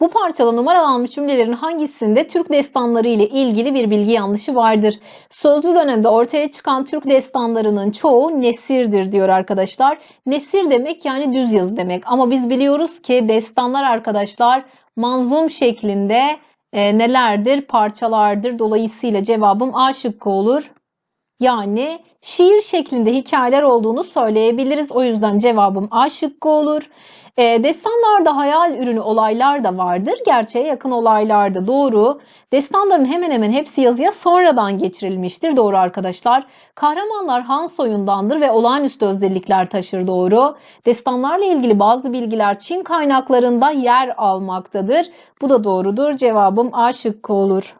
Bu parçada numaralanmış cümlelerin hangisinde Türk destanları ile ilgili bir bilgi yanlışı vardır? Sözlü dönemde ortaya çıkan Türk destanlarının çoğu nesirdir diyor arkadaşlar. Nesir demek yani düz yazı demek. Ama biz biliyoruz ki destanlar arkadaşlar manzum şeklinde e, nelerdir? Parçalardır. Dolayısıyla cevabım A şıkkı olur. Yani şiir şeklinde hikayeler olduğunu söyleyebiliriz. O yüzden cevabım A şıkkı olur. E, destanlarda hayal ürünü olaylar da vardır. Gerçeğe yakın olaylar da doğru. Destanların hemen hemen hepsi yazıya sonradan geçirilmiştir. Doğru arkadaşlar. Kahramanlar Han soyundandır ve olağanüstü özellikler taşır. Doğru. Destanlarla ilgili bazı bilgiler Çin kaynaklarında yer almaktadır. Bu da doğrudur. Cevabım A şıkkı olur.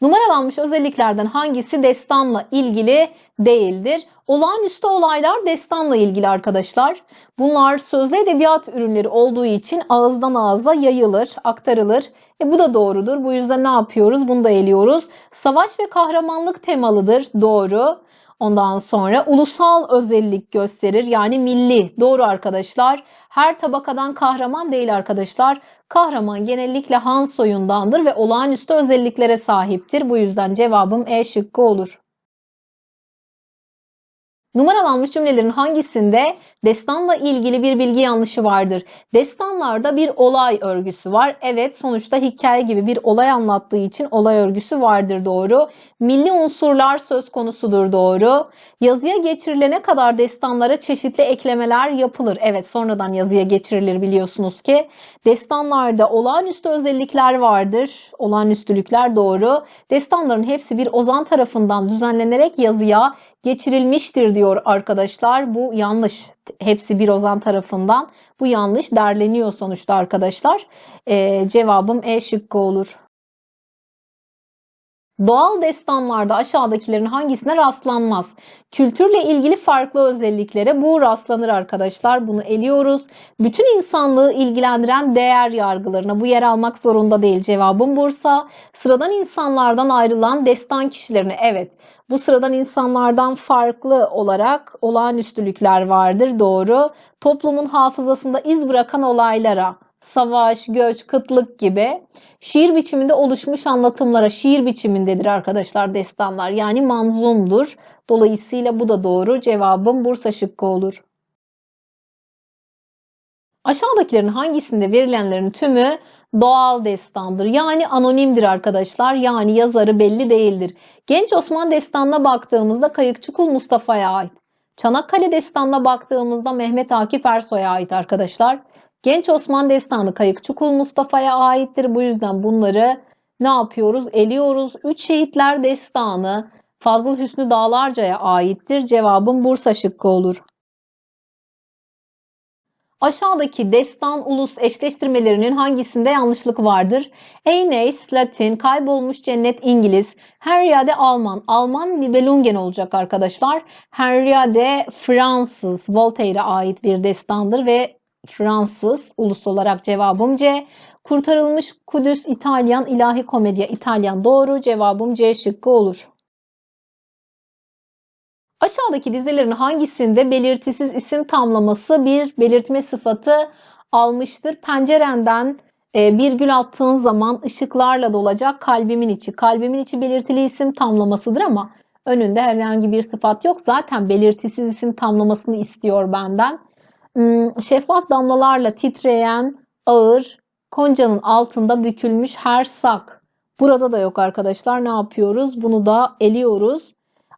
Numaralanmış özelliklerden hangisi destanla ilgili değildir? Olağanüstü olaylar destanla ilgili arkadaşlar. Bunlar sözlü edebiyat ürünleri olduğu için ağızdan ağza yayılır, aktarılır. E bu da doğrudur. Bu yüzden ne yapıyoruz? Bunu da eliyoruz. Savaş ve kahramanlık temalıdır. Doğru. Ondan sonra ulusal özellik gösterir. Yani milli. Doğru arkadaşlar. Her tabakadan kahraman değil arkadaşlar. Kahraman genellikle Han soyundandır ve olağanüstü özelliklere sahiptir. Bu yüzden cevabım E şıkkı olur. Numaralanmış cümlelerin hangisinde destanla ilgili bir bilgi yanlışı vardır? Destanlarda bir olay örgüsü var. Evet sonuçta hikaye gibi bir olay anlattığı için olay örgüsü vardır doğru. Milli unsurlar söz konusudur doğru. Yazıya geçirilene kadar destanlara çeşitli eklemeler yapılır. Evet sonradan yazıya geçirilir biliyorsunuz ki. Destanlarda olağanüstü özellikler vardır. Olağanüstülükler doğru. Destanların hepsi bir ozan tarafından düzenlenerek yazıya geçirilmiştir diyor arkadaşlar. Bu yanlış. Hepsi bir ozan tarafından. Bu yanlış derleniyor sonuçta arkadaşlar. Ee, cevabım E şıkkı olur. Doğal destanlarda aşağıdakilerin hangisine rastlanmaz? Kültürle ilgili farklı özelliklere bu rastlanır arkadaşlar. Bunu eliyoruz. Bütün insanlığı ilgilendiren değer yargılarına bu yer almak zorunda değil. Cevabım Bursa. Sıradan insanlardan ayrılan destan kişilerine evet. Bu sıradan insanlardan farklı olarak olağanüstülükler vardır. Doğru. Toplumun hafızasında iz bırakan olaylara savaş, göç, kıtlık gibi şiir biçiminde oluşmuş anlatımlara şiir biçimindedir arkadaşlar destanlar. Yani manzumdur. Dolayısıyla bu da doğru. Cevabım Bursa şıkkı olur. Aşağıdakilerin hangisinde verilenlerin tümü doğal destandır. Yani anonimdir arkadaşlar. Yani yazarı belli değildir. Genç Osman destanına baktığımızda Kayıkçıkul Mustafa'ya ait. Çanakkale destanına baktığımızda Mehmet Akif Ersoy'a ait arkadaşlar. Genç Osman destanı Kayıkçıkul Mustafa'ya aittir. Bu yüzden bunları ne yapıyoruz? Eliyoruz. Üç Şehitler destanı Fazıl Hüsnü Dağlarca'ya aittir. Cevabım Bursa şıkkı olur. Aşağıdaki destan ulus eşleştirmelerinin hangisinde yanlışlık vardır? Eyneis Latin, kaybolmuş cennet İngiliz, Henriade Alman, Alman Nibelungen olacak arkadaşlar. Henriade Fransız, Voltaire'e ait bir destandır ve Fransız ulus olarak cevabım C. Kurtarılmış Kudüs İtalyan ilahi komedya İtalyan doğru cevabım C şıkkı olur. Aşağıdaki dizelerin hangisinde belirtisiz isim tamlaması bir belirtme sıfatı almıştır? Pencerenden e, bir gül attığın zaman ışıklarla dolacak kalbimin içi. Kalbimin içi belirtili isim tamlamasıdır ama önünde herhangi bir sıfat yok. Zaten belirtisiz isim tamlamasını istiyor benden. Hmm, şeffaf damlalarla titreyen ağır koncanın altında bükülmüş her sak. Burada da yok arkadaşlar. Ne yapıyoruz? Bunu da eliyoruz.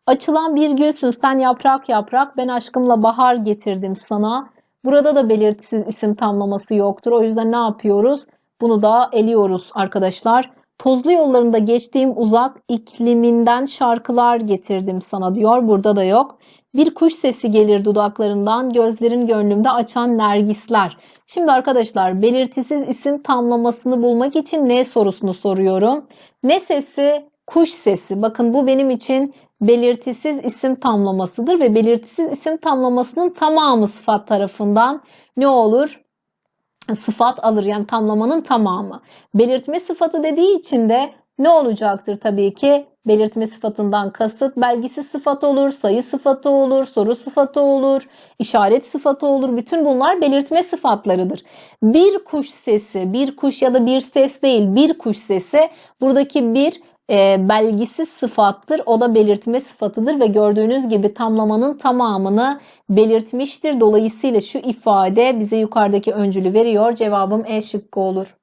Açılan bir gülsün sen yaprak yaprak ben aşkımla bahar getirdim sana. Burada da belirtisiz isim tamlaması yoktur. O yüzden ne yapıyoruz? Bunu da eliyoruz arkadaşlar. Tozlu yollarında geçtiğim uzak ikliminden şarkılar getirdim sana diyor. Burada da yok. Bir kuş sesi gelir dudaklarından, gözlerin gönlümde açan nergisler. Şimdi arkadaşlar belirtisiz isim tamlamasını bulmak için ne sorusunu soruyorum. Ne sesi? Kuş sesi. Bakın bu benim için belirtisiz isim tamlamasıdır ve belirtisiz isim tamlamasının tamamı sıfat tarafından ne olur? Sıfat alır yani tamlamanın tamamı. Belirtme sıfatı dediği için de ne olacaktır tabii ki? belirtme sıfatından kasıt belgisiz sıfat olur, sayı sıfatı olur, soru sıfatı olur, işaret sıfatı olur. Bütün bunlar belirtme sıfatlarıdır. Bir kuş sesi, bir kuş ya da bir ses değil, bir kuş sesi buradaki bir e, belgisiz sıfattır. O da belirtme sıfatıdır ve gördüğünüz gibi tamlamanın tamamını belirtmiştir. Dolayısıyla şu ifade bize yukarıdaki öncülü veriyor. Cevabım E şıkkı olur.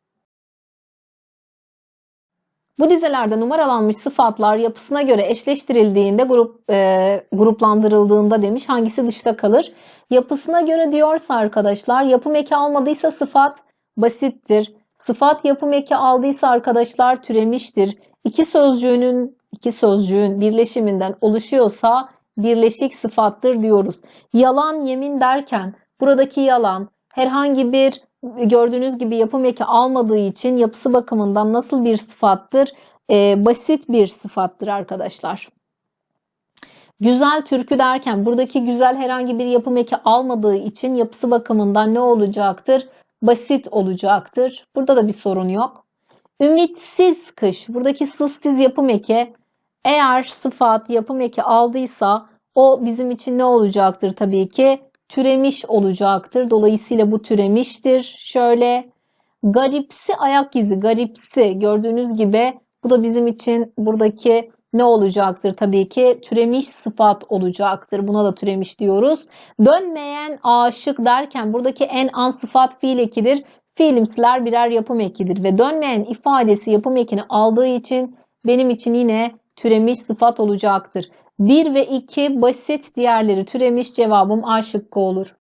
Bu dizelerde numaralanmış sıfatlar yapısına göre eşleştirildiğinde grup e, gruplandırıldığında demiş hangisi dışta kalır? Yapısına göre diyorsa arkadaşlar yapım eki almadıysa sıfat basittir. Sıfat yapım eki aldıysa arkadaşlar türemiştir. İki sözcüğünün iki sözcüğün birleşiminden oluşuyorsa birleşik sıfattır diyoruz. Yalan yemin derken buradaki yalan herhangi bir gördüğünüz gibi yapım eki almadığı için yapısı bakımından nasıl bir sıfattır? Ee, basit bir sıfattır arkadaşlar. Güzel türkü derken buradaki güzel herhangi bir yapım eki almadığı için yapısı bakımından ne olacaktır? Basit olacaktır. Burada da bir sorun yok. Ümitsiz kış. Buradaki sızsiz yapım eki eğer sıfat yapım eki aldıysa o bizim için ne olacaktır tabii ki? Türemiş olacaktır. Dolayısıyla bu türemiştir. Şöyle garipsi ayak izi, garipsi gördüğünüz gibi bu da bizim için buradaki ne olacaktır tabii ki? Türemiş sıfat olacaktır. Buna da türemiş diyoruz. Dönmeyen aşık derken buradaki en an sıfat fiil ekidir. Fiilimsiler birer yapım ekidir ve dönmeyen ifadesi yapım ekini aldığı için benim için yine türemiş sıfat olacaktır. 1 ve 2 basit diğerleri türemiş cevabım A şıkkı olur.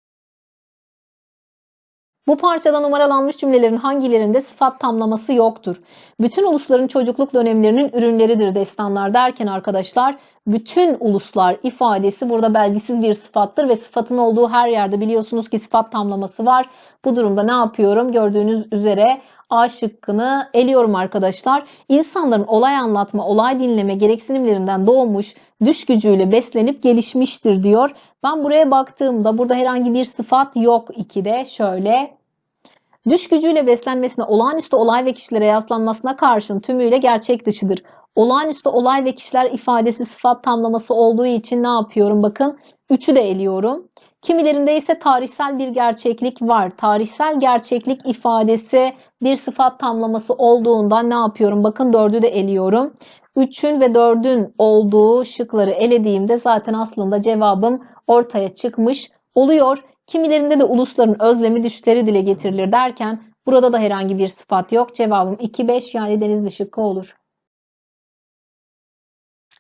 Bu parçada numaralanmış cümlelerin hangilerinde sıfat tamlaması yoktur? Bütün ulusların çocukluk dönemlerinin ürünleridir destanlar derken arkadaşlar bütün uluslar ifadesi burada belgisiz bir sıfattır ve sıfatın olduğu her yerde biliyorsunuz ki sıfat tamlaması var. Bu durumda ne yapıyorum? Gördüğünüz üzere A şıkkını eliyorum arkadaşlar. İnsanların olay anlatma, olay dinleme gereksinimlerinden doğmuş, düş gücüyle beslenip gelişmiştir diyor. Ben buraya baktığımda burada herhangi bir sıfat yok 2'de. Şöyle Düş gücüyle beslenmesine, olağanüstü olay ve kişilere yaslanmasına karşın tümüyle gerçek dışıdır. Olağanüstü olay ve kişiler ifadesi sıfat tamlaması olduğu için ne yapıyorum? Bakın 3'ü de eliyorum. Kimilerinde ise tarihsel bir gerçeklik var. Tarihsel gerçeklik ifadesi bir sıfat tamlaması olduğundan ne yapıyorum? Bakın 4'ü de eliyorum. 3'ün ve 4'ün olduğu şıkları elediğimde zaten aslında cevabım ortaya çıkmış oluyor. Kimilerinde de ulusların özlemi düşleri dile getirilir derken burada da herhangi bir sıfat yok. Cevabım 2-5 yani Denizli şıkkı olur.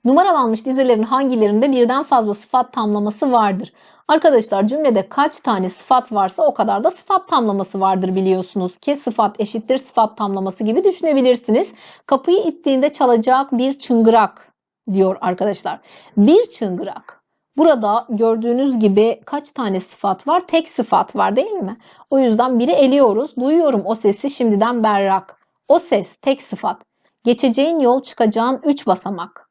Numaralanmış dizelerin hangilerinde birden fazla sıfat tamlaması vardır? Arkadaşlar cümlede kaç tane sıfat varsa o kadar da sıfat tamlaması vardır biliyorsunuz ki sıfat eşittir sıfat tamlaması gibi düşünebilirsiniz. Kapıyı ittiğinde çalacak bir çıngırak diyor arkadaşlar. Bir çıngırak. Burada gördüğünüz gibi kaç tane sıfat var? Tek sıfat var değil mi? O yüzden biri eliyoruz. Duyuyorum o sesi şimdiden berrak. O ses tek sıfat. Geçeceğin yol çıkacağın 3 basamak.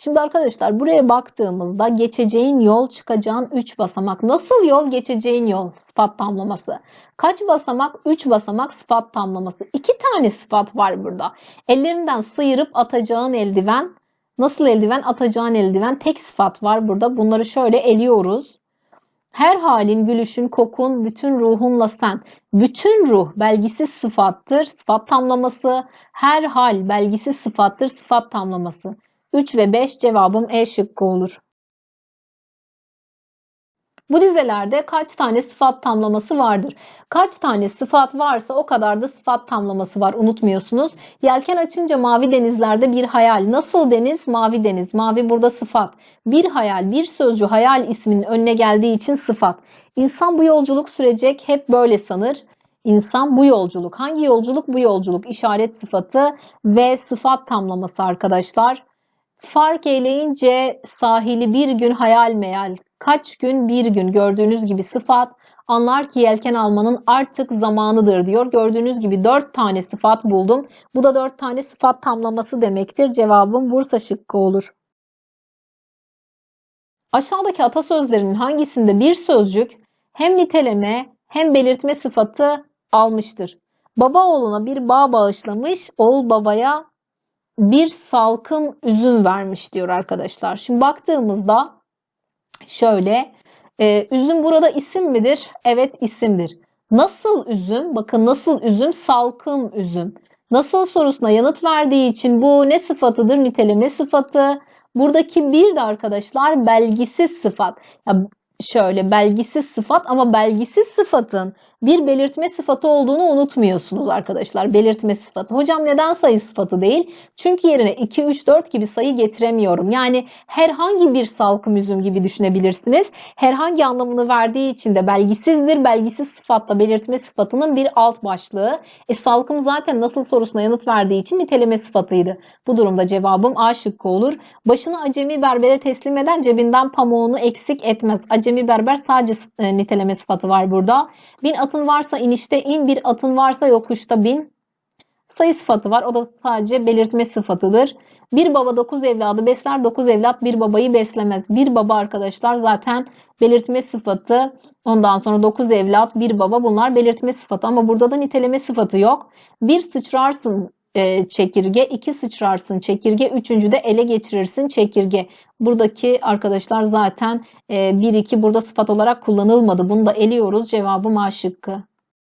Şimdi arkadaşlar buraya baktığımızda geçeceğin yol çıkacağın 3 basamak. Nasıl yol geçeceğin yol sıfat tamlaması. Kaç basamak? 3 basamak sıfat tamlaması. 2 tane sıfat var burada. Ellerinden sıyırıp atacağın eldiven. Nasıl eldiven? Atacağın eldiven. Tek sıfat var burada. Bunları şöyle eliyoruz. Her halin, gülüşün, kokun, bütün ruhunla sen. Bütün ruh belgisiz sıfattır. Sıfat tamlaması. Her hal belgisiz sıfattır. Sıfat tamlaması. 3 ve 5 cevabım E şıkkı olur. Bu dizelerde kaç tane sıfat tamlaması vardır? Kaç tane sıfat varsa o kadar da sıfat tamlaması var unutmuyorsunuz. Yelken açınca mavi denizlerde bir hayal. Nasıl deniz? Mavi deniz. Mavi burada sıfat. Bir hayal, bir sözcü hayal isminin önüne geldiği için sıfat. İnsan bu yolculuk sürecek hep böyle sanır. İnsan bu yolculuk. Hangi yolculuk? Bu yolculuk. İşaret sıfatı ve sıfat tamlaması arkadaşlar. Fark eyleyince sahili bir gün hayal meyal, kaç gün bir gün gördüğünüz gibi sıfat anlar ki yelken almanın artık zamanıdır diyor. Gördüğünüz gibi 4 tane sıfat buldum. Bu da 4 tane sıfat tamlaması demektir. Cevabım Bursa şıkkı olur. Aşağıdaki atasözlerinin hangisinde bir sözcük hem niteleme hem belirtme sıfatı almıştır? Baba oğluna bir bağ bağışlamış, oğul babaya bir salkım üzüm vermiş diyor arkadaşlar. Şimdi baktığımızda şöyle e, üzüm burada isim midir? Evet isimdir. Nasıl üzüm? Bakın nasıl üzüm? Salkım üzüm. Nasıl sorusuna yanıt verdiği için bu ne sıfatıdır? Niteleme sıfatı. Buradaki bir de arkadaşlar belgisiz sıfat. Ya şöyle belgisiz sıfat ama belgisiz sıfatın bir belirtme sıfatı olduğunu unutmuyorsunuz arkadaşlar. Belirtme sıfatı. Hocam neden sayı sıfatı değil? Çünkü yerine 2, 3, 4 gibi sayı getiremiyorum. Yani herhangi bir salkım üzüm gibi düşünebilirsiniz. Herhangi anlamını verdiği için de belgisizdir. Belgisiz sıfatla belirtme sıfatının bir alt başlığı. E salkım zaten nasıl sorusuna yanıt verdiği için niteleme sıfatıydı. Bu durumda cevabım A şıkkı olur. Başını acemi berbere teslim eden cebinden pamuğunu eksik etmez. Acemi berber sadece e, niteleme sıfatı var burada. Bin atın varsa inişte in, bir atın varsa yokuşta bin. Sayı sıfatı var. O da sadece belirtme sıfatıdır. Bir baba dokuz evladı besler, dokuz evlat bir babayı beslemez. Bir baba arkadaşlar zaten belirtme sıfatı. Ondan sonra dokuz evlat, bir baba bunlar belirtme sıfatı. Ama burada da niteleme sıfatı yok. Bir sıçrarsın e, çekirge, iki sıçrarsın çekirge, üçüncü de ele geçirirsin çekirge. Buradaki arkadaşlar zaten 1-2 burada sıfat olarak kullanılmadı. Bunu da eliyoruz. Cevabım A şıkkı.